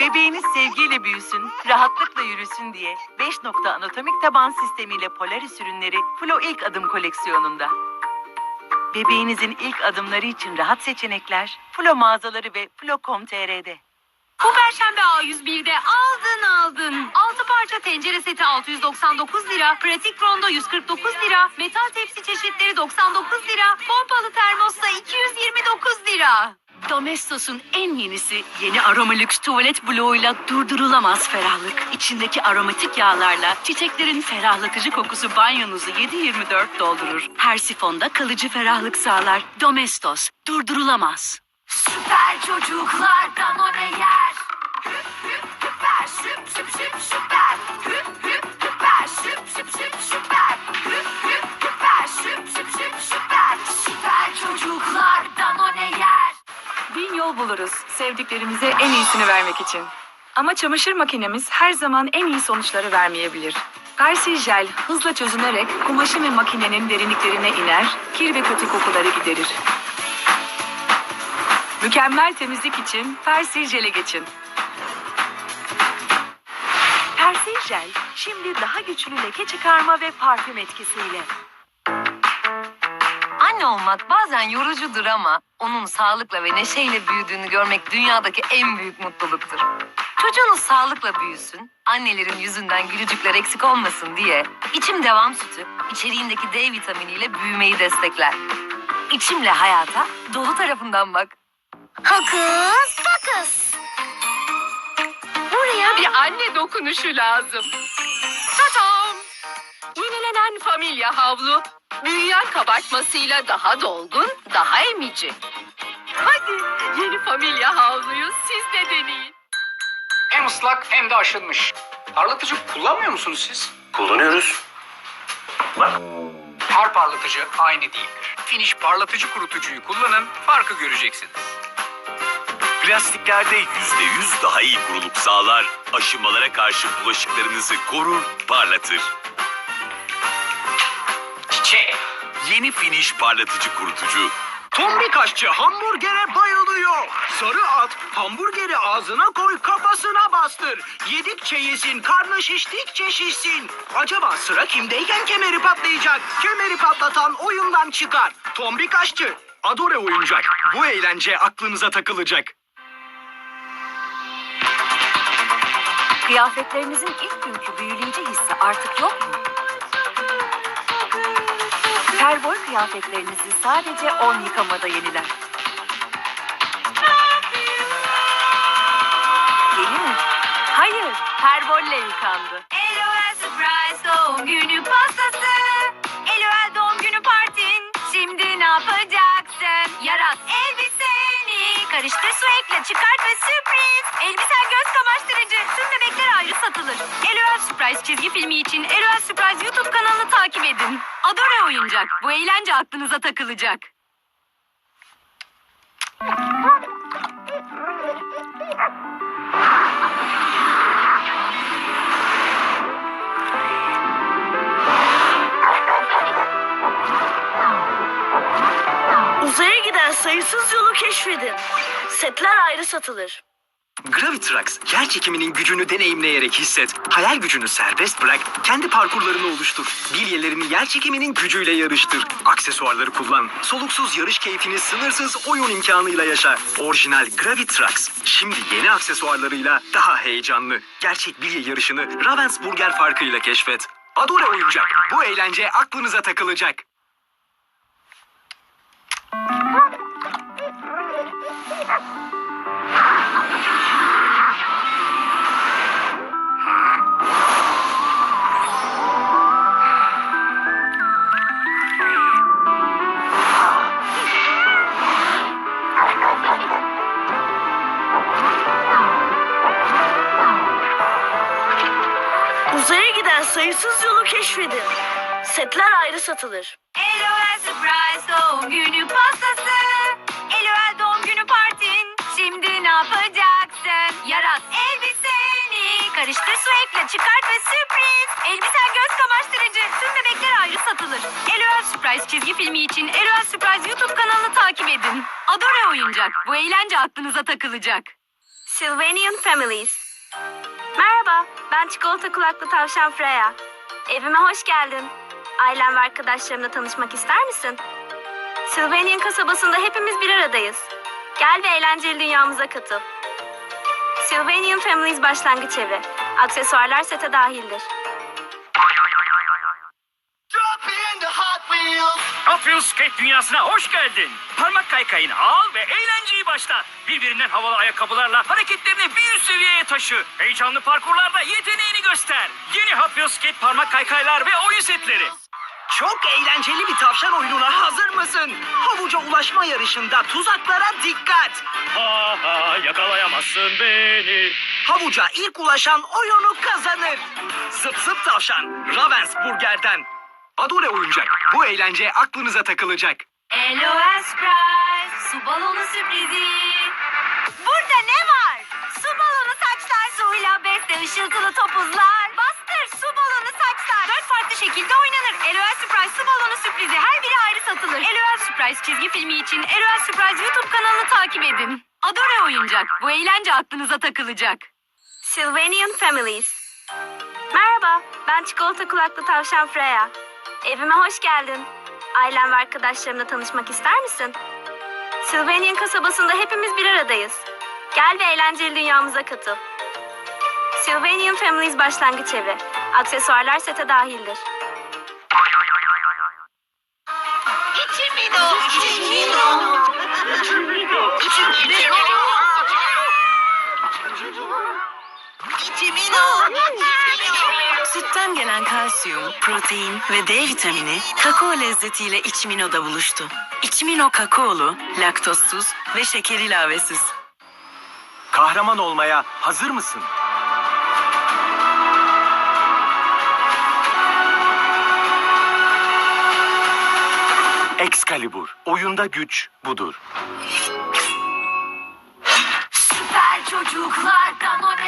Bebeğiniz sevgiyle büyüsün, rahatlıkla yürüsün diye 5 nokta anatomik taban sistemiyle Polaris ürünleri Flo ilk adım koleksiyonunda. Bebeğinizin ilk adımları için rahat seçenekler Flo mağazaları ve Flo.com.tr'de. Bu perşembe A101'de aldın aldın. 6 parça tencere seti 699 lira, pratik rondo 149 lira, metal tepsi çeşitleri 99 lira, pompalı termosta 229 lira. Domestos'un en yenisi yeni aroma lüks tuvalet bloğuyla durdurulamaz ferahlık. İçindeki aromatik yağlarla çiçeklerin ferahlatıcı kokusu banyonuzu 7-24 doldurur. Her sifonda kalıcı ferahlık sağlar. Domestos durdurulamaz. Süper çocuklar Danone yer. Hüp hüp hüper süp süp süp süper. Hüp hüp hüper süp süp süp süper. Hüp hüp hüper süp süp süp süper. Süper çocuklar Danone yer. Bin yol buluruz sevdiklerimize en iyisini vermek için. Ama çamaşır makinemiz her zaman en iyi sonuçları vermeyebilir. Garcia Jel hızla çözünerek kumaşın ve makinenin derinliklerine iner, kir ve kötü kokuları giderir. Mükemmel temizlik için Persil Jel'e geçin. Persil Jel, şimdi daha güçlü leke çıkarma ve parfüm etkisiyle. Anne olmak bazen yorucudur ama onun sağlıkla ve neşeyle büyüdüğünü görmek dünyadaki en büyük mutluluktur. Çocuğunuz sağlıkla büyüsün, annelerin yüzünden gülücükler eksik olmasın diye içim devam sütü içeriğindeki D vitaminiyle büyümeyi destekler. İçimle hayata dolu tarafından bak. Hokus pokus. Buraya bir anne dokunuşu lazım. Tatam! Yenilenen familya havlu. Büyüyen kabartmasıyla daha dolgun, daha emici. Hadi yeni familya havluyu siz de deneyin. Hem ıslak hem de aşınmış. Parlatıcı kullanmıyor musunuz siz? Kullanıyoruz. Her parlatıcı aynı değildir. Finish parlatıcı kurutucuyu kullanın, farkı göreceksiniz. Plastiklerde %100 daha iyi kuruluk sağlar, aşınmalara karşı bulaşıklarınızı korur, parlatır. Çiçeği. Yeni Finish parlatıcı kurutucu. Tombik aşçı hamburgere bayılıyor. Sarı at hamburgeri ağzına koy kafasına bastır. Yedikçe yesin karnı şiştikçe şişsin. Acaba sıra kimdeyken kemeri patlayacak? Kemeri patlatan oyundan çıkar. Tombik aşçı Adore oyuncak. Bu eğlence aklınıza takılacak. Kıyafetlerinizin ilk günkü büyüleyici hissi artık yok mu? Perboy kıyafetlerinizi sadece 10 yıkamada yeniler. Yeni mi? Hayır, Perbol'le yıkandı. LOL Surprise doğum günü pastası. LOL doğum günü partin. Şimdi ne yapacaksın? Yarat elbiseni. Karıştır su satılır. LOL Surprise çizgi filmi için LOL Surprise YouTube kanalını takip edin. Adore oyuncak. Bu eğlence aklınıza takılacak. Uzaya giden sayısız yolu keşfedin. Setler ayrı satılır. Gravitrax yer çekiminin gücünü deneyimleyerek hisset. Hayal gücünü serbest bırak, kendi parkurlarını oluştur. Bilyelerini yer çekiminin gücüyle yarıştır. Aksesuarları kullan. Soluksuz yarış keyfini sınırsız oyun imkanıyla yaşa. Orijinal Gravitrax. Şimdi yeni aksesuarlarıyla daha heyecanlı. Gerçek bilye yarışını Ravensburger farkıyla keşfet. Adore oyuncak. Bu eğlence aklınıza takılacak. Uzaya giden sayısız yolu keşfedin. Setler ayrı satılır. LOL Surprise doğum günü pastası. LOL doğum günü partin. Şimdi ne yapacaksın? Yarat elbiseni. Karıştır su ekle, çıkart ve sürpriz. Elbisen göz kamaştırıcı. Tüm bebekler ayrı satılır. LOL Surprise çizgi filmi için LOL Surprise YouTube kanalını takip edin. Adore oyuncak. Bu eğlence aklınıza takılacak. Sylvanian Families. Ben çikolata kulaklı tavşan Freya. Evime hoş geldin. Ailem ve arkadaşlarımla tanışmak ister misin? Sylvanian kasabasında hepimiz bir aradayız. Gel ve eğlenceli dünyamıza katıl. Sylvanian Families başlangıç evi. Aksesuarlar sete dahildir. Wheels skate dünyasına hoş geldin. Parmak kaykayını al ve eğlenceyi başlat. Birbirinden havalı ayakkabılarla hareketlerini bir üst seviyeye taşı. Heyecanlı parkurlarda yeteneğini göster. Yeni Hot Wheels skate parmak kaykaylar ve oyun setleri. Çok eğlenceli bir tavşan oyununa hazır mısın? Havuca ulaşma yarışında tuzaklara dikkat. Ha ha yakalayamazsın beni. Havuca ilk ulaşan oyunu kazanır. Zıp zıp tavşan, Ravensburger'den. Adore oyuncak. Bu eğlence aklınıza takılacak. LOS Prize su balonu sürprizi. Burada ne var? Su balonu saçlar. Suyla besle ışıltılı topuzlar. Bastır su balonu saçlar. Dört farklı şekilde oynanır. LOS Surprise su balonu sürprizi her biri ayrı satılır. LOS Surprise çizgi filmi için LOS Surprise YouTube kanalını takip edin. Adore oyuncak. Bu eğlence aklınıza takılacak. Sylvanian Families. Merhaba, ben çikolata kulaklı tavşan Freya. Evime hoş geldin. Ailem ve arkadaşlarımla tanışmak ister misin? Sylvanian kasabasında hepimiz bir aradayız. Gel ve eğlenceli dünyamıza katıl. Sylvanian Families başlangıç evi. Aksesuarlar sete dahildir. Sütten gelen kalsiyum, protein ve D vitamini kakao lezzetiyle İçmino'da buluştu. İçmino kakaolu, laktozsuz ve şeker ilavesiz. Kahraman olmaya hazır mısın? Excalibur. Oyunda güç budur. Süper çocuklar kanat